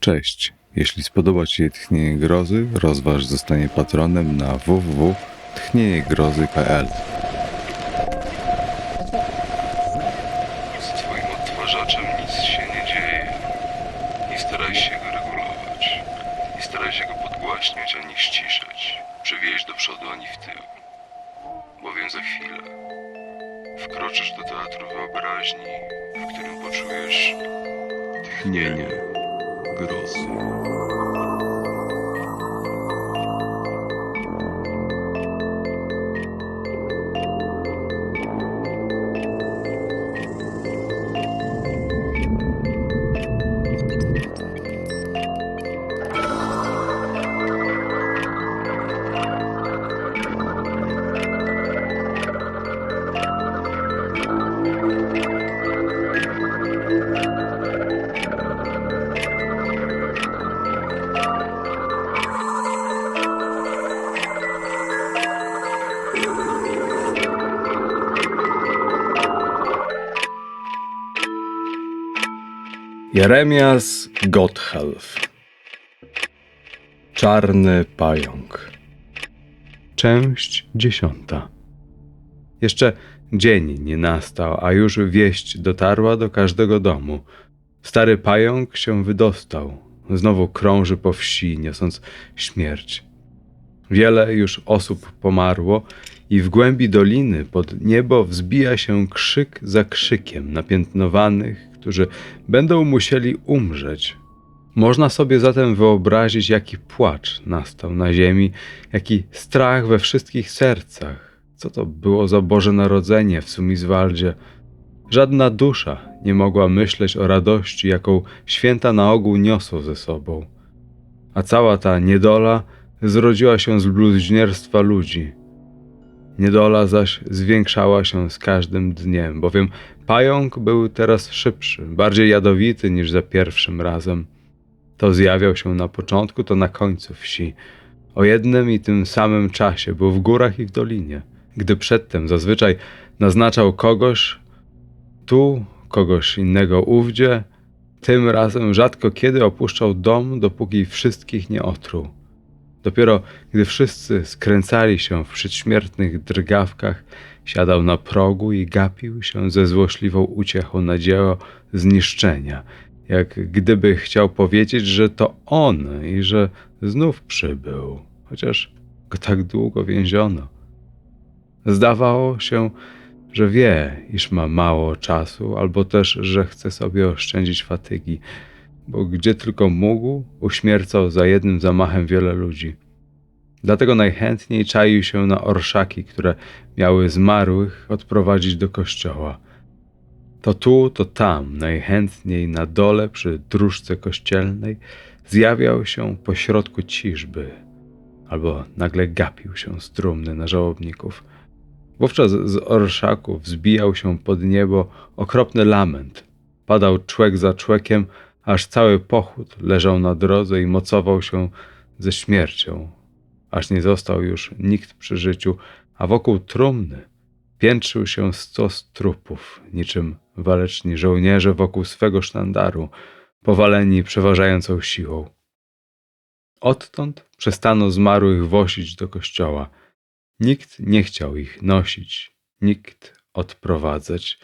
Cześć. Jeśli spodoba Ci się Tchnienie Grozy, rozważ zostanie patronem na www.tchnieniegrozy.pl Z Twoim odtwarzaczem nic się nie dzieje. Nie staraj się go regulować. Nie staraj się go podgłaśniać ani ściszać. Przewieźć do przodu ani w tył. Bowiem za chwilę wkroczysz do teatru wyobraźni, w którym poczujesz tchnienie Jeremias Gotthelf Czarny pająk Część dziesiąta Jeszcze dzień nie nastał, a już wieść dotarła do każdego domu. Stary pająk się wydostał. Znowu krąży po wsi, niosąc śmierć. Wiele już osób pomarło i w głębi doliny pod niebo wzbija się krzyk za krzykiem napiętnowanych, którzy będą musieli umrzeć. Można sobie zatem wyobrazić, jaki płacz nastał na ziemi, jaki strach we wszystkich sercach. Co to było za Boże Narodzenie w Sumizwaldzie? Żadna dusza nie mogła myśleć o radości, jaką święta na ogół niosą ze sobą. A cała ta niedola zrodziła się z bluźnierstwa ludzi. Niedola zaś zwiększała się z każdym dniem, bowiem pająk był teraz szybszy, bardziej jadowity niż za pierwszym razem. To zjawiał się na początku, to na końcu wsi. O jednym i tym samym czasie był w górach i w dolinie. Gdy przedtem zazwyczaj naznaczał kogoś tu, kogoś innego ówdzie, tym razem rzadko kiedy opuszczał dom, dopóki wszystkich nie otruł. Dopiero gdy wszyscy skręcali się w przedśmiertnych drgawkach, siadał na progu i gapił się ze złośliwą uciechą na dzieło zniszczenia, jak gdyby chciał powiedzieć, że to on i że znów przybył, chociaż go tak długo więziono. Zdawało się, że wie, iż ma mało czasu, albo też, że chce sobie oszczędzić fatygi, bo gdzie tylko mógł, uśmiercał za jednym zamachem wiele ludzi. Dlatego najchętniej czaił się na orszaki, które miały zmarłych odprowadzić do kościoła. To tu, to tam, najchętniej na dole przy dróżce kościelnej zjawiał się pośrodku ciżby, albo nagle gapił się strumny na żałobników. Wówczas z orszaków wzbijał się pod niebo okropny lament. Padał człek za człekiem, aż cały pochód leżał na drodze i mocował się ze śmiercią, aż nie został już nikt przy życiu, a wokół trumny piętrzył się stos trupów, niczym waleczni żołnierze wokół swego sztandaru, powaleni przeważającą siłą. Odtąd przestano zmarłych wosić do kościoła. Nikt nie chciał ich nosić, nikt odprowadzać.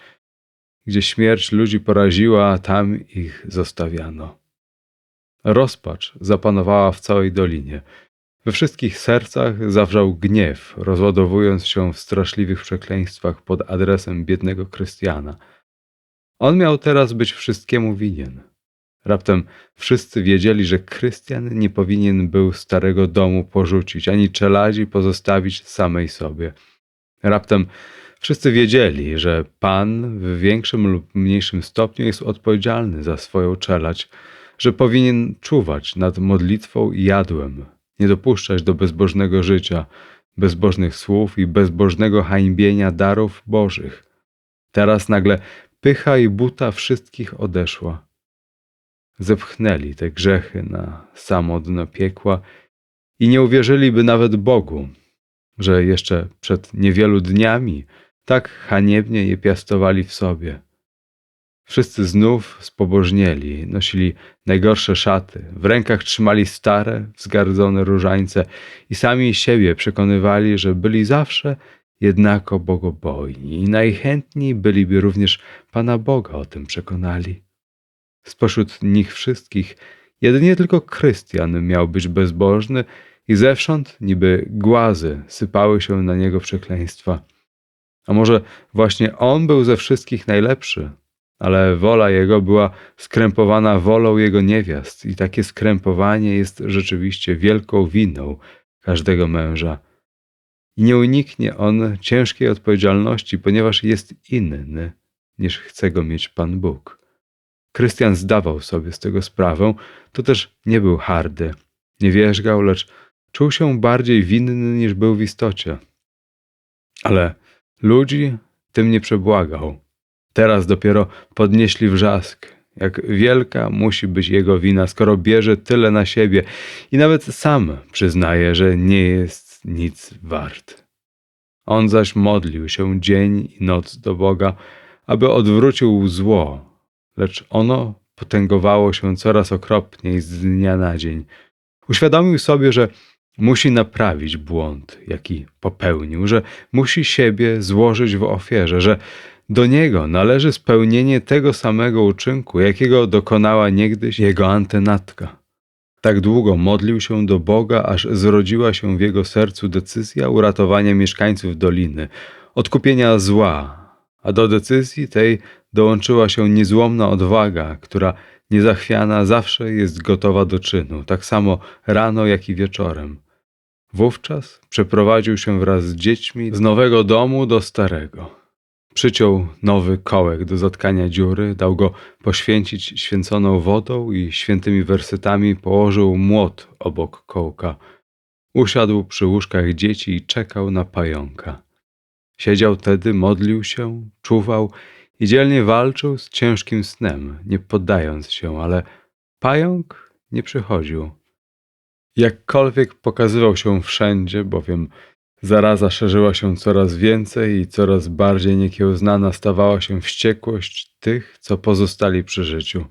Gdzie śmierć ludzi poraziła, tam ich zostawiano. Rozpacz zapanowała w całej dolinie. We wszystkich sercach zawrzał gniew, rozładowując się w straszliwych przekleństwach pod adresem biednego Krystiana. On miał teraz być wszystkiemu winien. Raptem wszyscy wiedzieli, że Krystian nie powinien był starego domu porzucić, ani czeladzi pozostawić samej sobie. Raptem wszyscy wiedzieli, że Pan w większym lub mniejszym stopniu jest odpowiedzialny za swoją czeladź, że powinien czuwać nad modlitwą i jadłem, nie dopuszczać do bezbożnego życia, bezbożnych słów i bezbożnego hańbienia darów bożych. Teraz nagle pycha i buta wszystkich odeszła. Zepchnęli te grzechy na samo dno piekła i nie uwierzyliby nawet Bogu, że jeszcze przed niewielu dniami tak haniebnie je piastowali w sobie. Wszyscy znów spobożnieli, nosili najgorsze szaty, w rękach trzymali stare, wzgardzone różańce i sami siebie przekonywali, że byli zawsze jednako bogobojni i najchętniej byliby również Pana Boga o tym przekonali. Spośród nich wszystkich jedynie tylko Krystian miał być bezbożny i zewsząd niby głazy sypały się na niego przekleństwa. A może właśnie on był ze wszystkich najlepszy, ale wola jego była skrępowana wolą jego niewiast i takie skrępowanie jest rzeczywiście wielką winą każdego męża. I nie uniknie on ciężkiej odpowiedzialności, ponieważ jest inny, niż chce go mieć Pan Bóg. Krystian zdawał sobie z tego sprawę, to też nie był hardy, nie wierzgał, lecz czuł się bardziej winny niż był w istocie. Ale ludzi tym nie przebłagał. Teraz dopiero podnieśli wrzask, jak wielka musi być jego wina, skoro bierze tyle na siebie i nawet sam przyznaje, że nie jest nic wart. On zaś modlił się dzień i noc do Boga, aby odwrócił zło, lecz ono potęgowało się coraz okropniej z dnia na dzień. Uświadomił sobie, że musi naprawić błąd, jaki popełnił, że musi siebie złożyć w ofierze, że do niego należy spełnienie tego samego uczynku, jakiego dokonała niegdyś jego antenatka. Tak długo modlił się do Boga, aż zrodziła się w jego sercu decyzja uratowania mieszkańców doliny, odkupienia zła, a do decyzji tej dołączyła się niezłomna odwaga, która niezachwiana zawsze jest gotowa do czynu, tak samo rano, jak i wieczorem. Wówczas przeprowadził się wraz z dziećmi z nowego domu do starego. Przyciął nowy kołek do zatkania dziury, dał go poświęcić święconą wodą i świętymi wersetami położył młot obok kołka. Usiadł przy łóżkach dzieci i czekał na pająka. Siedział tedy, modlił się, czuwał i dzielnie walczył z ciężkim snem, nie poddając się, ale pająk nie przychodził. Jakkolwiek pokazywał się wszędzie, bowiem Zaraza szerzyła się coraz więcej i coraz bardziej niekiełznana stawała się wściekłość tych, co pozostali przy życiu.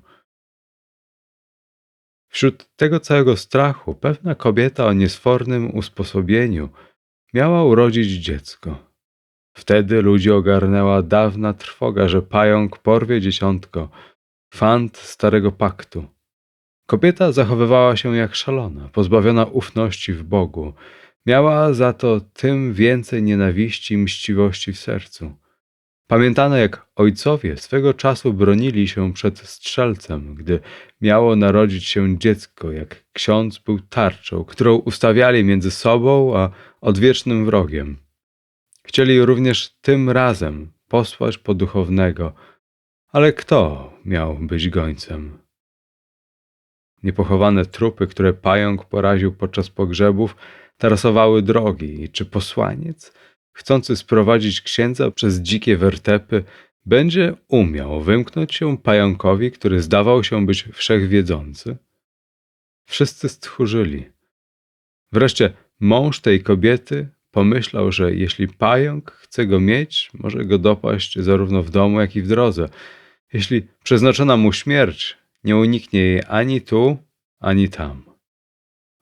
Wśród tego całego strachu pewna kobieta o niesfornym usposobieniu miała urodzić dziecko. Wtedy ludzi ogarnęła dawna trwoga, że pająk porwie dzieciątko, fant starego paktu. Kobieta zachowywała się jak szalona, pozbawiona ufności w Bogu, Miała za to tym więcej nienawiści i mściwości w sercu. Pamiętano, jak ojcowie swego czasu bronili się przed strzelcem, gdy miało narodzić się dziecko, jak ksiądz był tarczą, którą ustawiali między sobą a odwiecznym wrogiem. Chcieli również tym razem posłać po duchownego, ale kto miał być gońcem? Niepochowane trupy, które pająk poraził podczas pogrzebów, tarasowały drogi, czy posłaniec, chcący sprowadzić księdza przez dzikie wertepy, będzie umiał wymknąć się pająkowi, który zdawał się być wszechwiedzący? Wszyscy stchórzyli. Wreszcie mąż tej kobiety pomyślał, że jeśli pająk chce go mieć, może go dopaść zarówno w domu, jak i w drodze. Jeśli przeznaczona mu śmierć, nie uniknie jej ani tu, ani tam.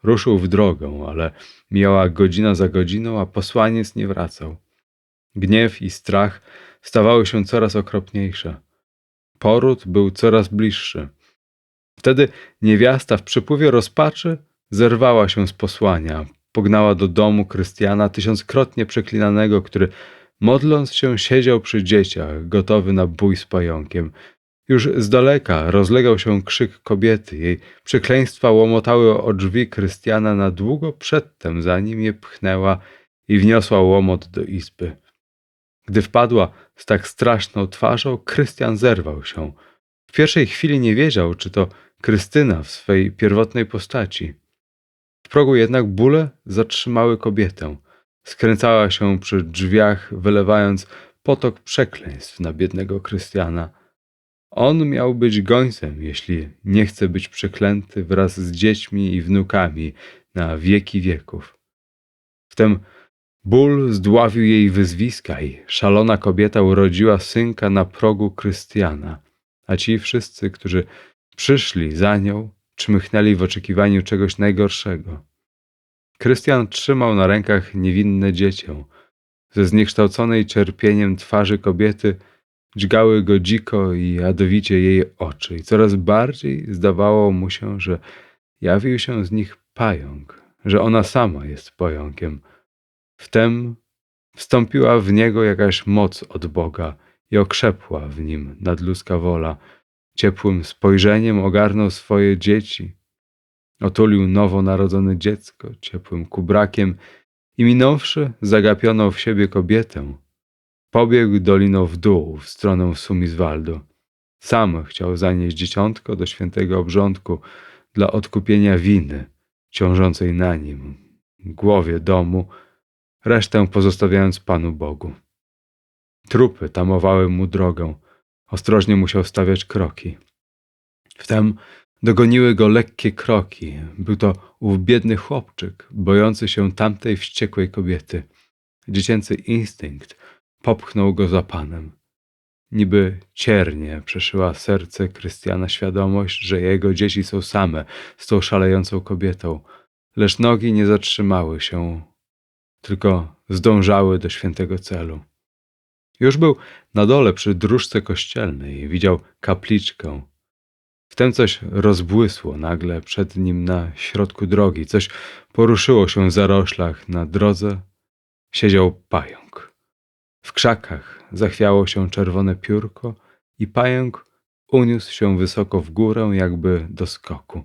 Ruszył w drogę, ale mijała godzina za godziną, a posłaniec nie wracał. Gniew i strach stawały się coraz okropniejsze. Poród był coraz bliższy. Wtedy niewiasta w przypływie rozpaczy zerwała się z posłania, pognała do domu Krystiana tysiąckrotnie przeklinanego, który modląc się siedział przy dzieciach, gotowy na bój z pająkiem – już z daleka rozlegał się krzyk kobiety. Jej przekleństwa łomotały o drzwi Krystiana na długo przedtem, zanim je pchnęła i wniosła łomot do izby. Gdy wpadła z tak straszną twarzą, Krystian zerwał się. W pierwszej chwili nie wiedział, czy to Krystyna w swej pierwotnej postaci. W progu jednak bóle zatrzymały kobietę. Skręcała się przy drzwiach, wylewając potok przekleństw na biednego Krystiana. On miał być gońcem, jeśli nie chce być przeklęty wraz z dziećmi i wnukami na wieki wieków. Wtem ból zdławił jej wyzwiska i szalona kobieta urodziła synka na progu Krystiana. a ci wszyscy, którzy przyszli za nią, czmychnęli w oczekiwaniu czegoś najgorszego. Krystian trzymał na rękach niewinne dziecię. Ze zniekształconej cierpieniem twarzy kobiety dźgały go dziko i jadowicie jej oczy i coraz bardziej zdawało mu się, że jawił się z nich pająk, że ona sama jest pająkiem. Wtem wstąpiła w niego jakaś moc od Boga i okrzepła w nim nadludzka wola. Ciepłym spojrzeniem ogarnął swoje dzieci, otulił nowonarodzone dziecko ciepłym kubrakiem i minąwszy zagapioną w siebie kobietę, pobiegł doliną w dół w stronę Sumizwaldu. Sam chciał zanieść dzieciątko do świętego obrządku dla odkupienia winy ciążącej na nim, głowie domu, resztę pozostawiając Panu Bogu. Trupy tamowały mu drogę, ostrożnie musiał stawiać kroki. Wtem dogoniły go lekkie kroki. Był to ów biedny chłopczyk, bojący się tamtej wściekłej kobiety. Dziecięcy instynkt popchnął go za panem. Niby ciernie przeszyła serce Krystiana świadomość, że jego dzieci są same z tą szalejącą kobietą, lecz nogi nie zatrzymały się, tylko zdążały do świętego celu. Już był na dole przy dróżce kościelnej i widział kapliczkę. Wtem coś rozbłysło nagle przed nim na środku drogi, coś poruszyło się w zaroślach na drodze. Siedział pająk. W krzakach zachwiało się czerwone piórko i pająk uniósł się wysoko w górę, jakby do skoku.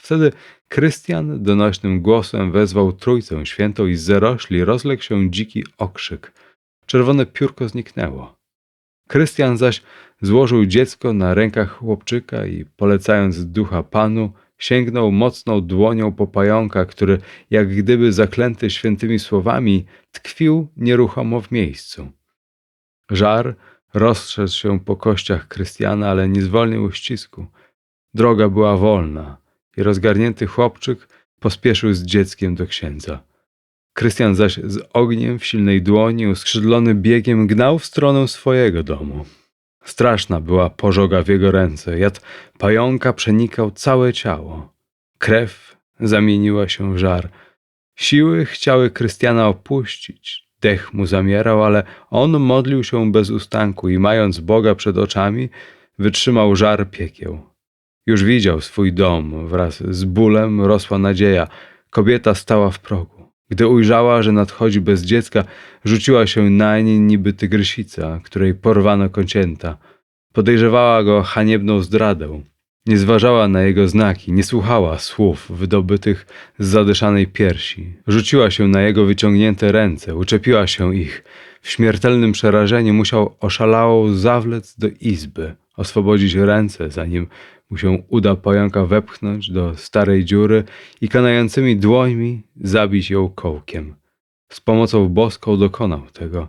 Wtedy Krystian donośnym głosem wezwał Trójcę Świętą i z zarośli rozległ się dziki okrzyk. Czerwone piórko zniknęło. Krystian zaś złożył dziecko na rękach chłopczyka i polecając ducha panu, sięgnął mocną dłonią po pająka, który, jak gdyby zaklęty świętymi słowami, tkwił nieruchomo w miejscu. Żar rozszedł się po kościach Krystiana, ale nie zwolnił uścisku. Droga była wolna i rozgarnięty chłopczyk pospieszył z dzieckiem do księdza. Krystian zaś z ogniem w silnej dłoni, uskrzydlony biegiem, gnał w stronę swojego domu. Straszna była pożoga w jego ręce, jad pająka przenikał całe ciało. Krew zamieniła się w żar. Siły chciały Krystiana opuścić, dech mu zamierał, ale on modlił się bez ustanku i mając Boga przed oczami, wytrzymał żar piekieł. Już widział swój dom, wraz z bólem rosła nadzieja. Kobieta stała w progu. Gdy ujrzała, że nadchodzi bez dziecka, rzuciła się nań niby tygrysica, której porwano kocięta. Podejrzewała go haniebną zdradę. Nie zważała na jego znaki, nie słuchała słów wydobytych z zadyszanej piersi. Rzuciła się na jego wyciągnięte ręce, uczepiła się ich. W śmiertelnym przerażeniu musiał oszalałą zawlec do izby, oswobodzić ręce, zanim mu się uda pająka wepchnąć do starej dziury i kanającymi dłońmi zabić ją kołkiem. Z pomocą boską dokonał tego.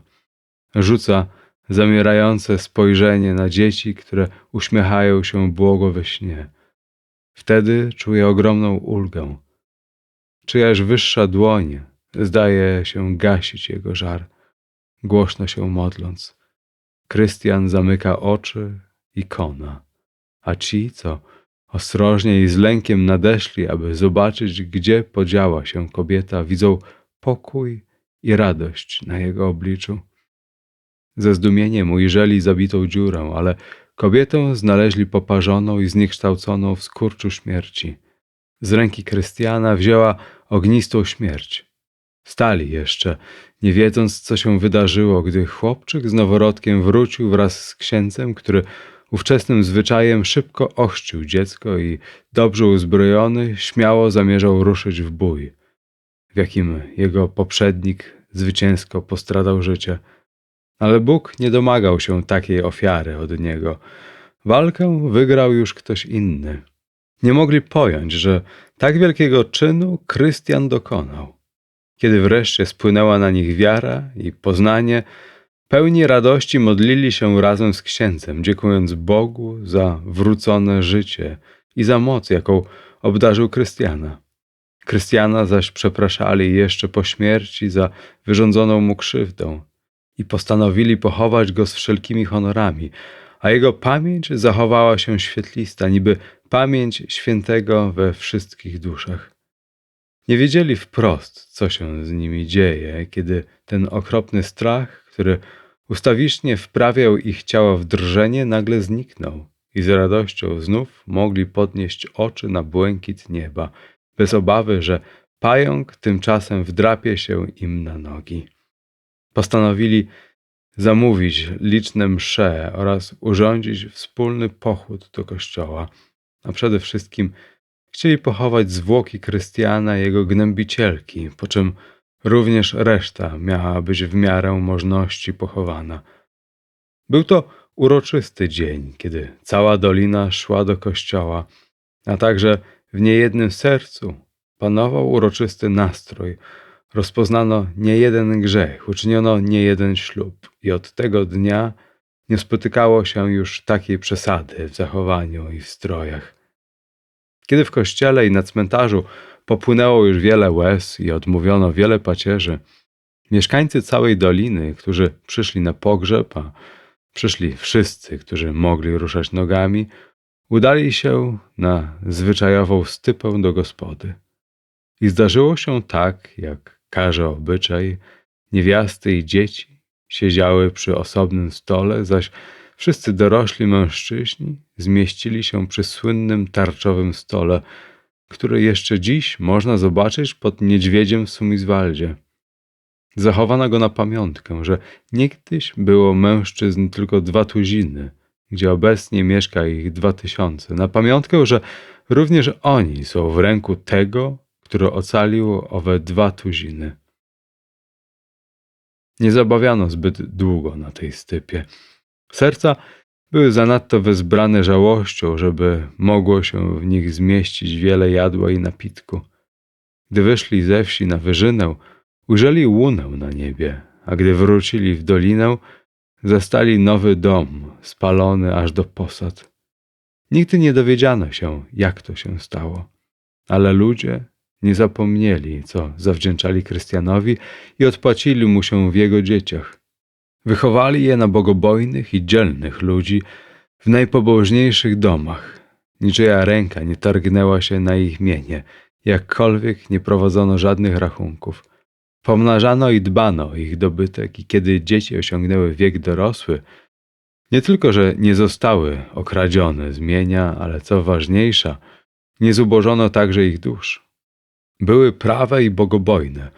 Rzuca zamierające spojrzenie na dzieci, które uśmiechają się błogo we śnie. Wtedy czuje ogromną ulgę. Czyjaś wyższa dłoń zdaje się gasić jego żar, głośno się modląc. Krystian zamyka oczy i kona a ci, co ostrożnie i z lękiem nadeszli, aby zobaczyć, gdzie podziała się kobieta, widzą pokój i radość na jego obliczu. Ze zdumieniem ujrzeli zabitą dziurę, ale kobietę znaleźli poparzoną i zniekształconą w skurczu śmierci. Z ręki Krystiana wzięła ognistą śmierć. Stali jeszcze, nie wiedząc, co się wydarzyło, gdy chłopczyk z noworodkiem wrócił wraz z księdzem, który ówczesnym zwyczajem szybko ochrzcił dziecko i dobrze uzbrojony śmiało zamierzał ruszyć w bój, w jakim jego poprzednik zwycięsko postradał życie. Ale Bóg nie domagał się takiej ofiary od niego. Walkę wygrał już ktoś inny. Nie mogli pojąć, że tak wielkiego czynu Krystian dokonał. Kiedy wreszcie spłynęła na nich wiara i poznanie, Pełni radości modlili się razem z księdzem, dziękując Bogu za wrócone życie i za moc, jaką obdarzył Krystiana. Krystiana zaś przepraszali jeszcze po śmierci za wyrządzoną mu krzywdę i postanowili pochować go z wszelkimi honorami, a jego pamięć zachowała się świetlista, niby pamięć świętego we wszystkich duszach. Nie wiedzieli wprost, co się z nimi dzieje, kiedy ten okropny strach, który ustawicznie wprawiał ich ciała w drżenie, nagle zniknął i z radością znów mogli podnieść oczy na błękit nieba, bez obawy, że pająk tymczasem wdrapie się im na nogi. Postanowili zamówić liczne msze oraz urządzić wspólny pochód do kościoła, a przede wszystkim chcieli pochować zwłoki Krystiana jego gnębicielki, po czym również reszta miała być w miarę możności pochowana. Był to uroczysty dzień, kiedy cała dolina szła do kościoła, a także w niejednym sercu panował uroczysty nastrój. Rozpoznano niejeden grzech, uczyniono niejeden ślub i od tego dnia nie spotykało się już takiej przesady w zachowaniu i w strojach. Kiedy w kościele i na cmentarzu popłynęło już wiele łez i odmówiono wiele pacierzy, mieszkańcy całej doliny, którzy przyszli na pogrzeb, a przyszli wszyscy, którzy mogli ruszać nogami, udali się na zwyczajową stypę do gospody. I zdarzyło się tak, jak każe obyczaj, niewiasty i dzieci siedziały przy osobnym stole, zaś wszyscy dorośli mężczyźni zmieścili się przy słynnym tarczowym stole, który jeszcze dziś można zobaczyć pod niedźwiedziem w Sumizwaldzie. Zachowano go na pamiątkę, że niegdyś było mężczyzn tylko dwa tuziny, gdzie obecnie mieszka ich dwa tysiące. Na pamiątkę, że również oni są w ręku tego, który ocalił owe dwa tuziny. Nie zabawiano zbyt długo na tej stypie. Serca były zanadto wezbrane żałością, żeby mogło się w nich zmieścić wiele jadła i napitku. Gdy wyszli ze wsi na wyżynę, ujrzeli łunę na niebie, a gdy wrócili w dolinę, zastali nowy dom, spalony aż do posad. Nigdy nie dowiedziano się, jak to się stało, ale ludzie nie zapomnieli, co zawdzięczali Krystianowi i odpłacili mu się w jego dzieciach. Wychowali je na bogobojnych i dzielnych ludzi w najpobożniejszych domach. Niczyja ręka nie targnęła się na ich mienie, jakkolwiek nie prowadzono żadnych rachunków. Pomnażano i dbano o ich dobytek i kiedy dzieci osiągnęły wiek dorosły, nie tylko, że nie zostały okradzione z mienia, ale co ważniejsza, nie zubożono także ich dusz. Były prawe i bogobojne,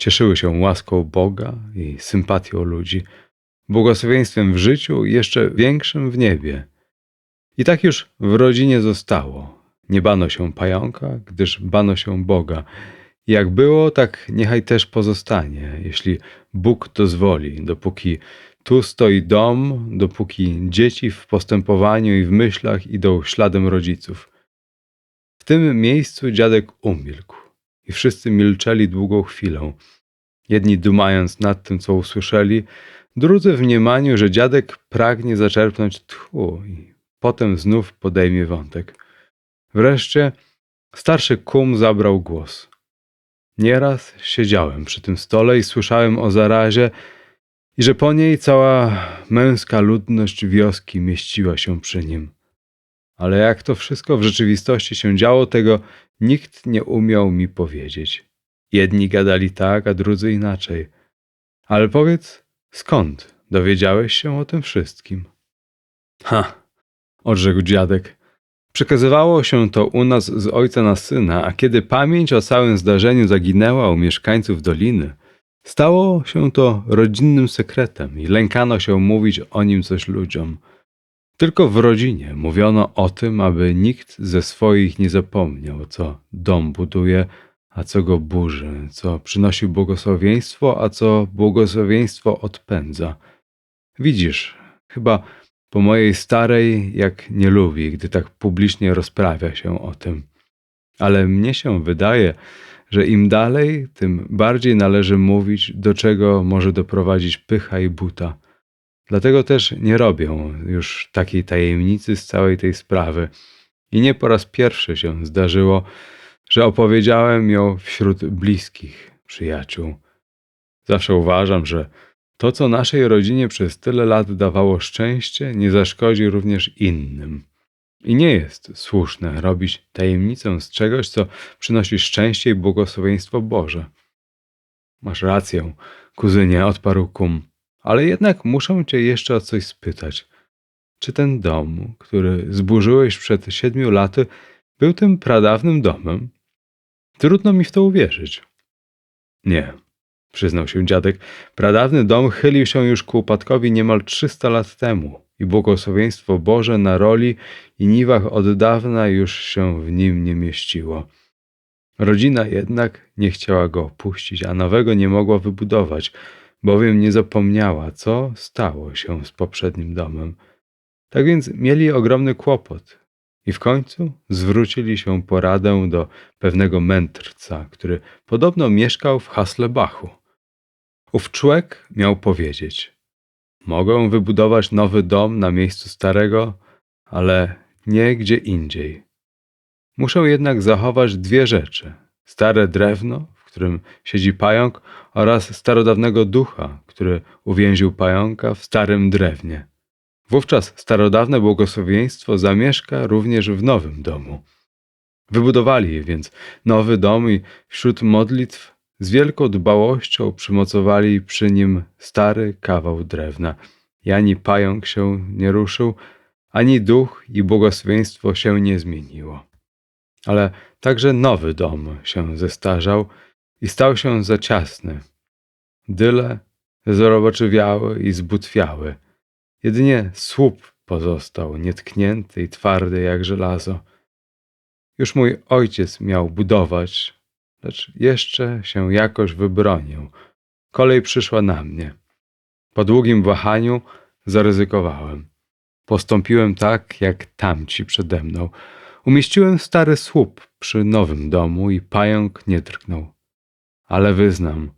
cieszyły się łaską Boga i sympatią ludzi, błogosławieństwem w życiu i jeszcze większym w niebie. I tak już w rodzinie zostało. Nie bano się pająka, gdyż bano się Boga. Jak było, tak niechaj też pozostanie, jeśli Bóg dozwoli, dopóki tu stoi dom, dopóki dzieci w postępowaniu i w myślach idą śladem rodziców. W tym miejscu dziadek umilkł i wszyscy milczeli długą chwilę. Jedni dumając nad tym, co usłyszeli, drudzy w mniemaniu, że dziadek pragnie zaczerpnąć tchu i potem znów podejmie wątek. Wreszcie starszy kum zabrał głos. Nieraz siedziałem przy tym stole i słyszałem o zarazie i że po niej cała męska ludność wioski mieściła się przy nim. Ale jak to wszystko w rzeczywistości się działo, tego nikt nie umiał mi powiedzieć. Jedni gadali tak, a drudzy inaczej. Ale powiedz, skąd dowiedziałeś się o tym wszystkim? Ha, odrzekł dziadek. Przekazywało się to u nas z ojca na syna, a kiedy pamięć o całym zdarzeniu zaginęła u mieszkańców doliny, stało się to rodzinnym sekretem i lękano się mówić o nim coś ludziom. Tylko w rodzinie mówiono o tym, aby nikt ze swoich nie zapomniał, co dom buduje, a co go burzy, co przynosi błogosławieństwo, a co błogosławieństwo odpędza. Widzisz, chyba po mojej starej, jak nie lubi, gdy tak publicznie rozprawia się o tym. Ale mnie się wydaje, że im dalej, tym bardziej należy mówić, do czego może doprowadzić pycha i buta. Dlatego też nie robię już takiej tajemnicy z całej tej sprawy. I nie po raz pierwszy się zdarzyło, że opowiedziałem ją wśród bliskich przyjaciół. Zawsze uważam, że To, co naszej rodzinie przez tyle lat dawało szczęście, nie zaszkodzi również innym. I nie jest słuszne robić tajemnicę z czegoś, co przynosi szczęście i błogosławieństwo Boże. Masz rację, kuzynie, odparł kum, ale jednak muszę cię jeszcze o coś spytać. Czy ten dom, który zburzyłeś przed siedmiu laty, był tym pradawnym domem? Trudno mi w to uwierzyć. Nie, przyznał się dziadek. Pradawny dom chylił się już ku upadkowi niemal trzysta lat temu i błogosławieństwo Boże na roli i niwach od dawna już się w nim nie mieściło. Rodzina jednak nie chciała go opuścić, a nowego nie mogła wybudować, bowiem nie zapomniała, co stało się z poprzednim domem. Tak więc mieli ogromny kłopot i w końcu zwrócili się po radę do pewnego mędrca, który podobno mieszkał w Haslebachu. Ów człowiek miał powiedzieć: Mogę wybudować nowy dom na miejscu starego, ale nie gdzie indziej. Muszę jednak zachować dwie rzeczy: stare drewno, którym siedzi pająk, oraz starodawnego ducha, który uwięził pająka w starym drewnie. Wówczas starodawne błogosławieństwo zamieszka również w nowym domu. Wybudowali więc nowy dom i wśród modlitw z wielką dbałością przymocowali przy nim stary kawał drewna. I ani pająk się nie ruszył, ani duch i błogosławieństwo się nie zmieniło. Ale także nowy dom się zestarzał i stał się za ciasny. Dyle zroboczywiały i zbutwiały. Jedynie słup pozostał nietknięty i twardy jak żelazo. Już mój ojciec miał budować, lecz jeszcze się jakoś wybronił. Kolej przyszła na mnie. Po długim wahaniu zaryzykowałem. Postąpiłem tak, jak tamci przede mną. Umieściłem stary słup przy nowym domu i pająk nie drgnął. Ale wyznam,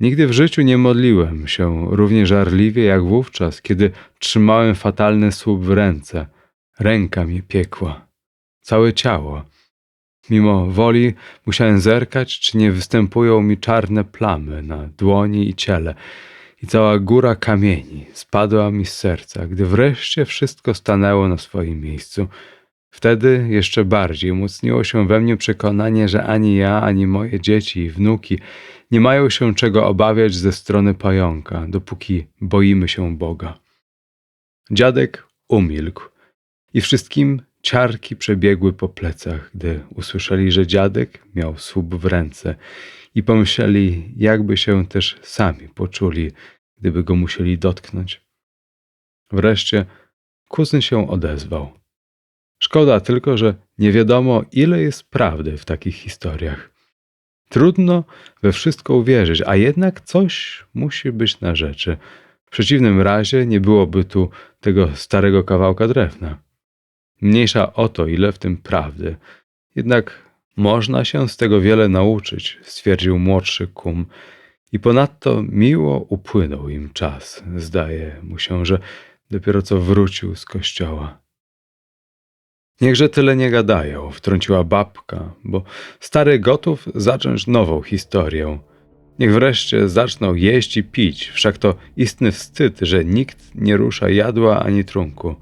nigdy w życiu nie modliłem się równie żarliwie jak wówczas, kiedy trzymałem fatalny słup w ręce. Ręka mnie piekła, całe ciało. Mimo woli musiałem zerkać, czy nie występują mi czarne plamy na dłoni i ciele. I cała góra kamieni spadła mi z serca, gdy wreszcie wszystko stanęło na swoim miejscu. Wtedy jeszcze bardziej umocniło się we mnie przekonanie, że ani ja, ani moje dzieci i wnuki nie mają się czego obawiać ze strony pająka, dopóki boimy się Boga. Dziadek umilkł i wszystkim ciarki przebiegły po plecach, gdy usłyszeli, że dziadek miał słup w ręce i pomyśleli, jakby się też sami poczuli, gdyby go musieli dotknąć. Wreszcie kuzyn się odezwał. Szkoda tylko, że nie wiadomo, ile jest prawdy w takich historiach. Trudno we wszystko uwierzyć, a jednak coś musi być na rzeczy. W przeciwnym razie nie byłoby tu tego starego kawałka drewna. Mniejsza o to, ile w tym prawdy. Jednak można się z tego wiele nauczyć, stwierdził młodszy kum. I ponadto miło upłynął im czas. Zdaje mu się, że dopiero co wrócił z kościoła. Niechże tyle nie gadają, wtrąciła babka, bo stary gotów zacząć nową historię. Niech wreszcie zaczną jeść i pić, wszak to istny wstyd, że nikt nie rusza jadła ani trunku.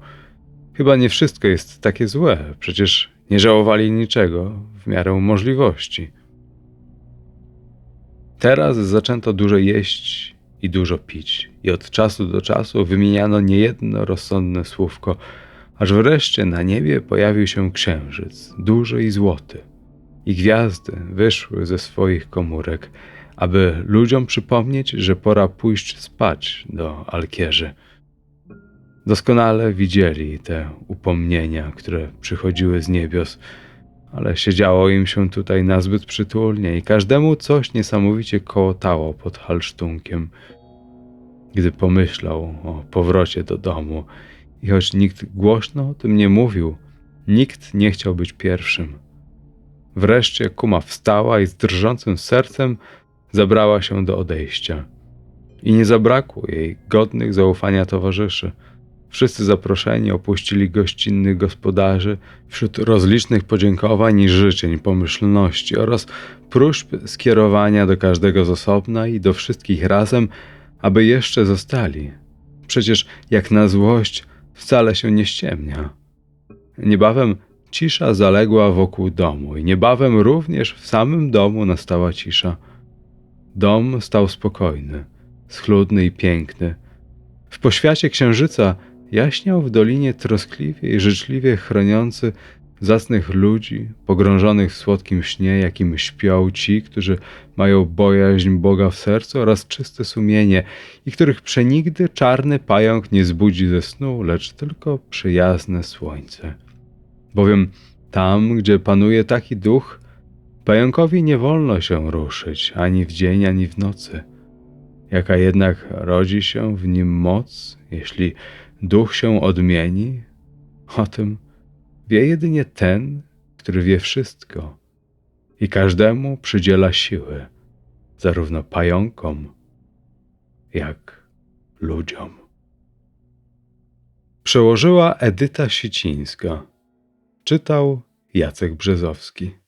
Chyba nie wszystko jest takie złe, przecież nie żałowali niczego w miarę możliwości. Teraz zaczęto dużo jeść i dużo pić, i od czasu do czasu wymieniano niejedno rozsądne słówko – aż wreszcie na niebie pojawił się księżyc, duży i złoty, i gwiazdy wyszły ze swoich komórek, aby ludziom przypomnieć, że pora pójść spać do alkierzy. Doskonale widzieli te upomnienia, które przychodziły z niebios, ale siedziało im się tutaj nazbyt przytulnie i każdemu coś niesamowicie kołotało pod halsztunkiem. Gdy pomyślał o powrocie do domu i choć nikt głośno o tym nie mówił, nikt nie chciał być pierwszym. Wreszcie kuma wstała i z drżącym sercem zabrała się do odejścia. I nie zabrakło jej godnych zaufania towarzyszy. Wszyscy zaproszeni opuścili gościnnych gospodarzy wśród rozlicznych podziękowań i życzeń pomyślności oraz próśb skierowania do każdego z osobna i do wszystkich razem aby jeszcze zostali. Przecież jak na złość wcale się nie ściemnia. Niebawem cisza zaległa wokół domu i niebawem również w samym domu nastała cisza. Dom stał spokojny, schludny i piękny. W poświacie księżyca jaśniał w dolinie troskliwie i życzliwie chroniący zacnych ludzi, pogrążonych w słodkim śnie, jakim śpią ci, którzy mają bojaźń Boga w sercu oraz czyste sumienie i których przenigdy czarny pająk nie zbudzi ze snu, lecz tylko przyjazne słońce. Bowiem tam, gdzie panuje taki duch, pająkowi nie wolno się ruszyć ani w dzień, ani w nocy. Jaka jednak rodzi się w nim moc, jeśli duch się odmieni, o tym wie jedynie ten, który wie wszystko i każdemu przydziela siły, zarówno pająkom, jak ludziom. Przełożyła Edyta Sicińska. Czytał Jacek Brzezowski.